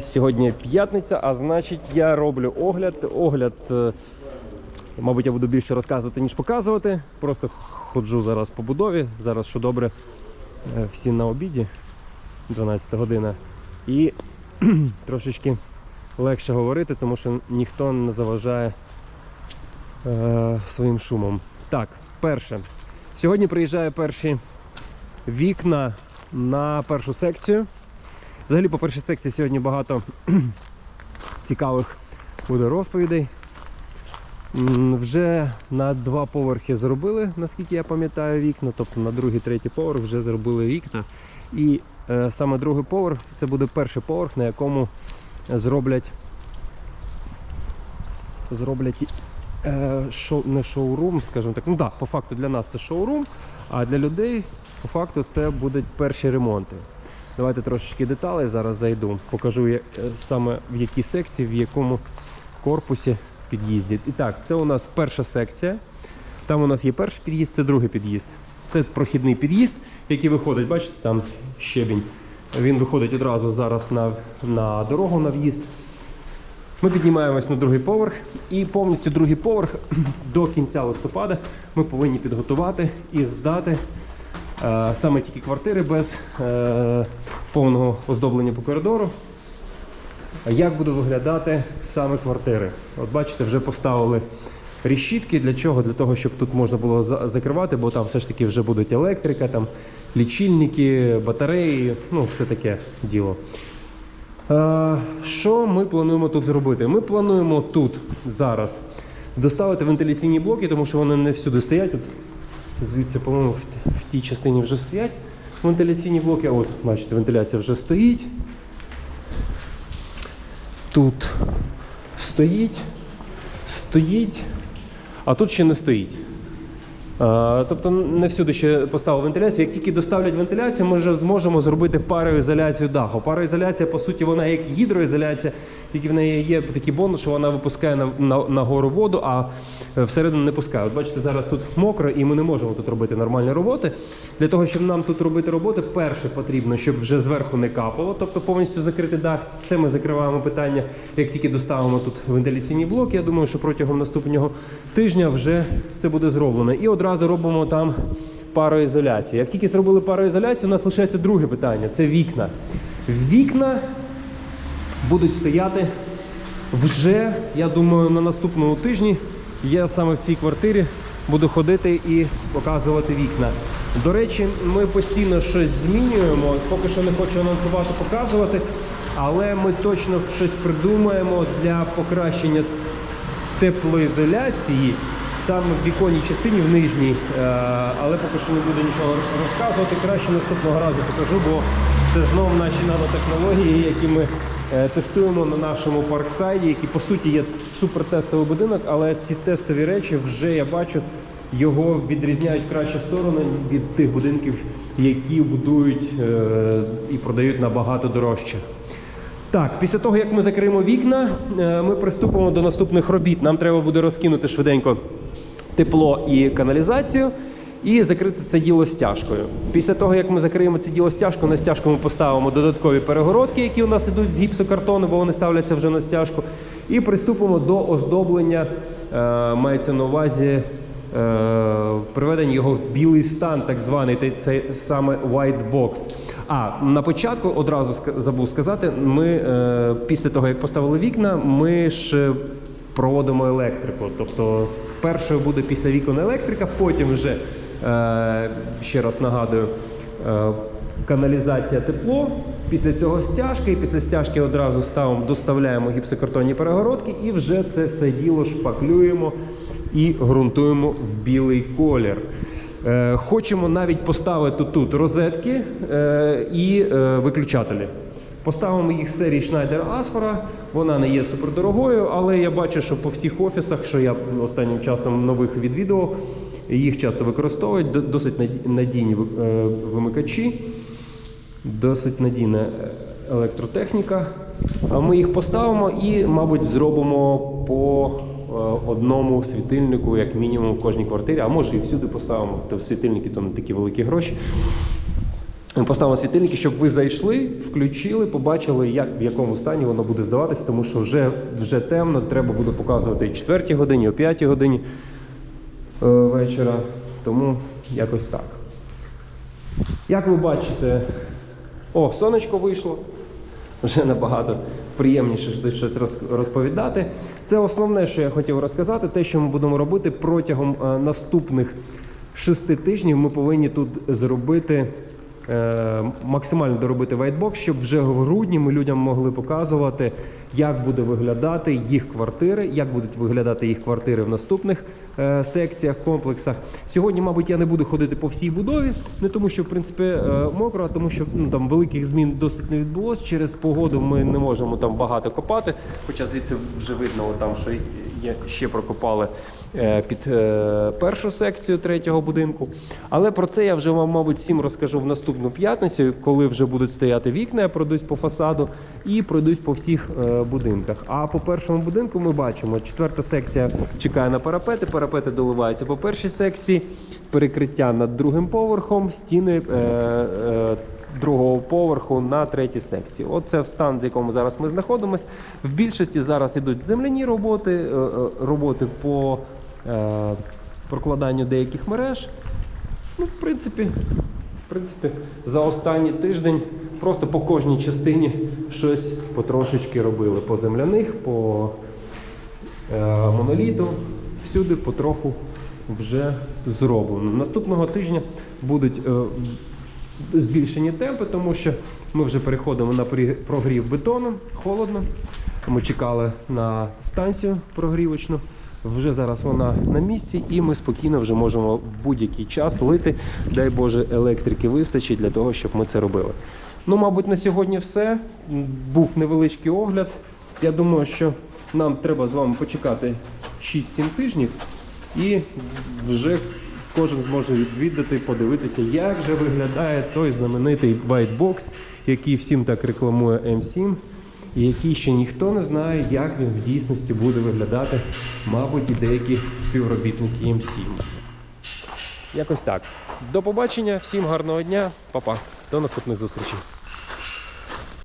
Сьогодні п'ятниця, а значить я роблю огляд. Огляд, е, мабуть, я буду більше розказувати, ніж показувати. Просто ходжу зараз по будові. Зараз що добре, е, всі на обіді, 12 година. І трошечки легше говорити, тому що ніхто не заважає е, своїм шумом. Так, перше. Сьогодні приїжджає перші вікна на першу секцію. Взагалі, по першій секції сьогодні багато цікавих буде розповідей. Вже на два поверхи зробили, наскільки я пам'ятаю, вікна, тобто на другий, третій поверх вже зробили вікна. І е, саме другий поверх це буде перший поверх, на якому зроблять зроблять е, шоу, не шоурум, скажімо так. Ну так, по факту для нас це шоурум, а для людей по факту це будуть перші ремонти. Давайте трошечки деталей зараз зайду. Покажу я- е, саме в якій секції, в якому корпусі під'їзді. І так, це у нас перша секція. Там у нас є перший під'їзд, це другий під'їзд. Це прохідний під'їзд, який виходить, бачите, там щебінь. Він виходить одразу зараз на, на дорогу на в'їзд. Ми піднімаємось на другий поверх і повністю другий поверх до кінця листопада ми повинні підготувати і здати саме тільки квартири без е, повного оздоблення по коридору. Як будуть виглядати саме квартири? От бачите, вже поставили решітки. Для чого? Для того, щоб тут можна було закривати, бо там все ж таки вже будуть електрика, там лічильники, батареї, ну все таке діло. Е, Що ми плануємо тут зробити? Ми плануємо тут зараз доставити вентиляційні блоки, тому що вони не всюди стоять. Звідси, по-моєму, в, тій частині вже стоять вентиляційні блоки. А от, бачите, вентиляція вже стоїть. Тут стоїть, стоїть, а тут ще не стоїть. Е, Тобто не всюди ще поставили вентиляцію. Як тільки доставлять вентиляцію, ми вже зможемо зробити пароізоляцію даху. Пароізоляція, по суті, вона як гідроізоляція, тільки в неї є такий бонус, що вона випускає на, на, на гору воду, а е, всередину не пускає. От бачите, зараз тут мокро і ми не можемо тут робити нормальні роботи. Для того, щоб нам тут робити роботи, перше потрібно, щоб вже зверху не капало, тобто повністю закрити дах. Це ми закриваємо питання, як тільки доставимо тут вентиляційні блоки. Я думаю, що протягом наступного тижня вже це буде зроблено. І одразу робимо там пароізоляцію. Як тільки зробили пароізоляцію, у нас лишається друге питання це вікна. Вікна будуть стояти вже, я думаю, на наступному тижні. Я саме в цій квартирі буду ходити і показувати вікна. До речі, ми постійно щось змінюємо. Поки що не хочу анонсувати, показувати, але ми точно щось придумаємо для покращення теплоізоляції саме в віконній частині в нижній. Е, Але поки що не буду нічого розказувати. Краще наступного разу покажу, бо це знову наші нанотехнології, які ми тестуємо на нашому парксайді, який по суті є супертестовий будинок, але ці тестові речі вже я бачу. Його відрізняють в кращу сторону від тих будинків, які будують е, і продають набагато дорожче. Так, після того, як ми закриємо вікна, е, ми приступимо до наступних робіт. Нам треба буде розкинути швиденько тепло і каналізацію і закрити це діло стяжкою. Після того, як ми закриємо це діло стяжкою, на стяжку ми поставимо додаткові перегородки, які у нас ідуть з гіпсокартону, бо вони ставляться вже на стяжку. І приступимо до оздоблення, е, мається на увазі. Е, приведення його в білий стан, так званий те- це саме white box. А на початку одразу забув сказати, ми е, після того як поставили вікна, ми ж проводимо електрику. Тобто першою буде після вікон електрика, потім вже ще раз нагадую. е, Каналізація тепло, після цього стяжки, і після стяжки одразу ставимо, доставляємо гіпсокартонні перегородки і вже це все діло шпаклюємо і ґрунтуємо в білий колір. Е, Хочемо навіть поставити тут розетки е, і е, виключателі. Поставимо їх з серії Schneider Asphora. Вона не є супердорогою, але я бачу, що по всіх офісах, що я останнім часом нових відвідував, їх часто використовують. Досить надійні е, вимикачі, досить надійна е, електротехніка. Ми їх поставимо і, мабуть, зробимо по е, одному світильнику, як мінімум, в кожній квартирі, а може і всюди поставимо. То світильники не такі великі гроші. Ми поставимо світильники, щоб ви зайшли, включили, побачили, як в якому стані воно буде здаватися, тому що вже, вже темно, треба буде показувати і 4 годині, о 5 годині вечора. Тому якось так. Як ви бачите, о, сонечко вийшло. Вже набагато приємніше щось роз- розповідати. Це основне, що я хотів розказати, те, що ми будемо робити протягом е, наступних шести тижнів. Ми повинні тут зробити е, максимально доробити вайтбокс, щоб вже в грудні ми людям могли показувати, як буде виглядати їх квартири, як будуть виглядати їх квартири в наступних е, секціях, комплексах. Сьогодні, мабуть, я не буду ходити по всій будові, не тому, що в принципі е, мокро, а тому, що ну, там великих змін досить не відбулось. Через погоду ми не можемо там багато копати. Хоча звідси вже видно, там, що є, ще прокопали е, під е, першу секцію третього будинку. Але про це я вже вам, мабуть, всім розкажу в наступну п'ятницю, коли вже будуть стояти вікна, я пройдусь по фасаду і пройдусь по всіх е, будинках. А по першому будинку ми бачимо, четверта секція чекає на парапети. Парапети доливаються по першій секції, перекриття над другим поверхом, стіни. Е, е, Другого поверху на третій секції. Оце в стан, в якому зараз ми знаходимося. В більшості зараз йдуть земляні роботи, е, е, роботи по е, прокладанню деяких мереж. Ну, в принципі, в принципі, за останній тиждень просто по кожній частині щось потрошечки робили. По земляних, по е, моноліту, всюди потроху вже зроблено. Наступного тижня будуть е, збільшені темпи, тому що ми вже переходимо на прогрів бетону, холодно. Ми чекали на станцію прогрівочну. Вже зараз вона на місці, і ми спокійно вже можемо в будь-який час лити. Дай Боже, електрики вистачить для того, щоб ми це робили. Ну, мабуть, на сьогодні все. Був невеличкий огляд. Я думаю, що нам треба з вами почекати 6-7 тижнів, і вже кожен зможе відвідати, подивитися, як же виглядає той знаменитий байтбокс, який всім так рекламує М7, і який ще ніхто не знає, як він в дійсності буде виглядати, мабуть, і деякі співробітники М7. Якось так. До побачення, всім гарного дня, Па-па. До наступних зустрічей.